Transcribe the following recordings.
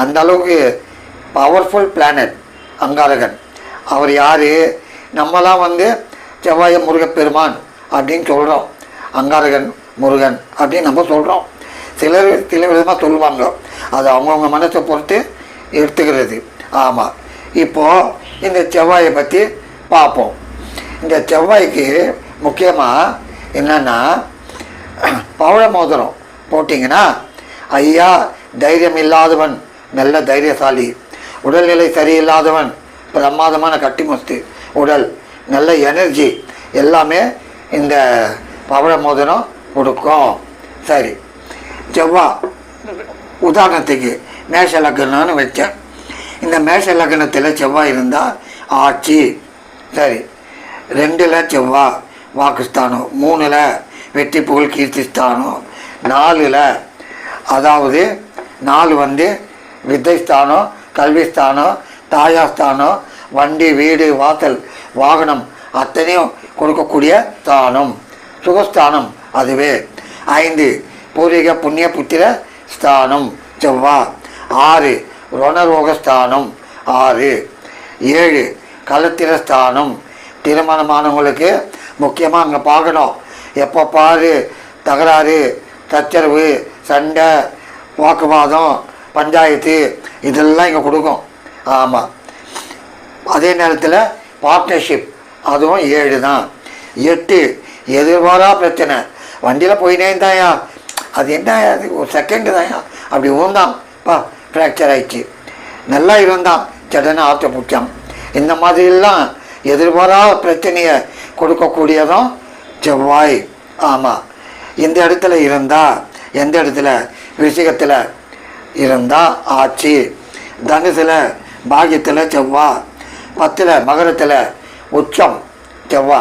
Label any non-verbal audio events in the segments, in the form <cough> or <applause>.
அந்த அளவுக்கு powerful planet Angarakan. அவர் யார்? நம்மலாம் வந்து செவ்வாய முருகப்பெருமான் அப்படின்னு சொல்கிறோம் அங்காரகன் முருகன் அப்படின்னு நம்ம சொல்கிறோம் சிலர் சில விதமாக சொல்லுவாங்க. அது அவங்கவுங்க மனசை பொறுத்து எடுத்துக்கிறது. ஆமாம் இப்போது இந்த செவ்வாயை பற்றி பார்ப்போம் இந்த செவ்வாய்க்கு முக்கியமாக என்னென்னா <clears throat> பவழ மோதிரம் போட்டிங்கன்னா ஐயா தைரியம் இல்லாதவன் நல்ல தைரியசாலி. உடல்நிலை சரியில்லாதவன் பிரமாதமான கட்டிமுஸ்து உடல் நல்ல எனர்ஜி எல்லாமே இந்த பவழ மோதிரம் கொடுக்கும். சரி. செவ்வாய் உதாரணத்துக்கு மேஷ லக்னம்னு வச்சேன். இந்த மேஷ லக்னத்தில் செவ்வாய் இருந்தால் ஆட்சி. சரி. ரெண்டில் செவ்வாய் வாக்குஸ்தானம். மூணில் வெற்றி புகழ் கீர்த்திஸ்தானம். நாலில் அதாவது நாலு வந்து வித்தைஸ்தானம் கல்விஸ்தானம் தாயாஸ்தானம் வண்டி வீடு வாசல் வாகனம் அத்தனையும் கொடுக்கக்கூடிய ஸ்தானம். சுகஸ்தானம் அதுவே. ஐந்து பூர்வீக புண்ணிய புத்திர ஸ்தானம் செவ்வா. ஆறு ருணரோகஸ்தானம் ஆறு. ஏழு கலத்திர ஸ்தானம். திருமணமானவங்களுக்கு முக்கியமாக அங்கே பார்க்கணும். எப்போ பாரு தகராறு சச்சரவு சண்டை வாக்குவாதம் பஞ்சாயத்து இதெல்லாம் இங்கே கொடுக்கும். ஆமாம் அதே நேரத்தில் பார்ட்னர்ஷிப் அதுவும் ஏழு தான். எட்டு எதிர்பாரா பிரச்சனை. வண்டியில் போயினே இருந்தாயா அது என்ன அது ஒரு செகண்டு தாயா அப்படி ஊந்தான் பா ஃப்ராக்சர் ஆயிடுச்சு. நல்லா இருந்தான். சடனை ஆற்ற பிடிச்சான். இந்த மாதிரிலாம் எதிர்பாரா பிரச்சனையை கொடுக்கக்கூடியதும் செவ்வாய். ஆமாம் இந்த இடத்துல இருந்தால் எந்த இடத்துல? விஷயத்தில் இருந்தால் ஆட்சி தனுசில் பாகியத்தில் செவ்வா பத்தில் மகரத்தில் உச்சம் செவ்வா.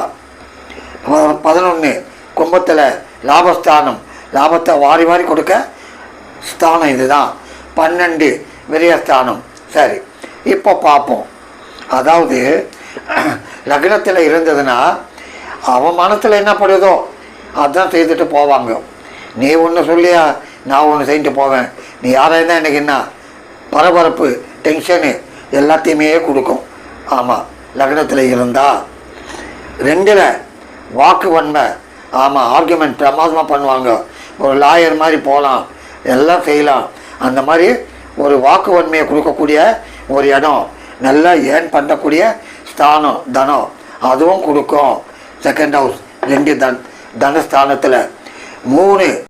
பதினொன்று கும்பத்தில் லாபஸ்தானம். லாபத்தை வாரி வாரி கொடுக்க ஸ்தானம் இதுதான். பன்னெண்டு விரயஸ்தானம். சரி இப்போ பார்ப்போம் அதாவது லக்னத்தில் இருந்ததுன்னா அவன் மனத்தில் என்ன படுதோ அதான் செய்துட்டு போவாங்க. நீ ஒன்று சொல்லியா நான் ஒன்று செஞ்சுட்டு போவேன். நீ யாராக இருந்தால் எனக்கு என்ன? பரபரப்பு டென்ஷனு எல்லாத்தையுமே கொடுக்கும். ஆமாம் லக்னத்தில் இருந்தா. ரெண்டில் வாக்கு வன்மை. ஆமாம் ஆர்குமெண்ட் பிரமாதமாக பண்ணுவாங்க. ஒரு லாயர் மாதிரி போகலாம் எல்லாம் செய்யலாம். அந்த மாதிரி ஒரு வாக்கு வன்மையை கொடுக்கக்கூடிய ஒரு இடம். நல்லா ஏர்ன் பண்ணக்கூடிய ஸ்தானம் தனம். அதுவும் கொடுக்கும். செகண்ட் ஹவுஸ் ரெண்டு தன் தனஸ்தானத்தில். மூணு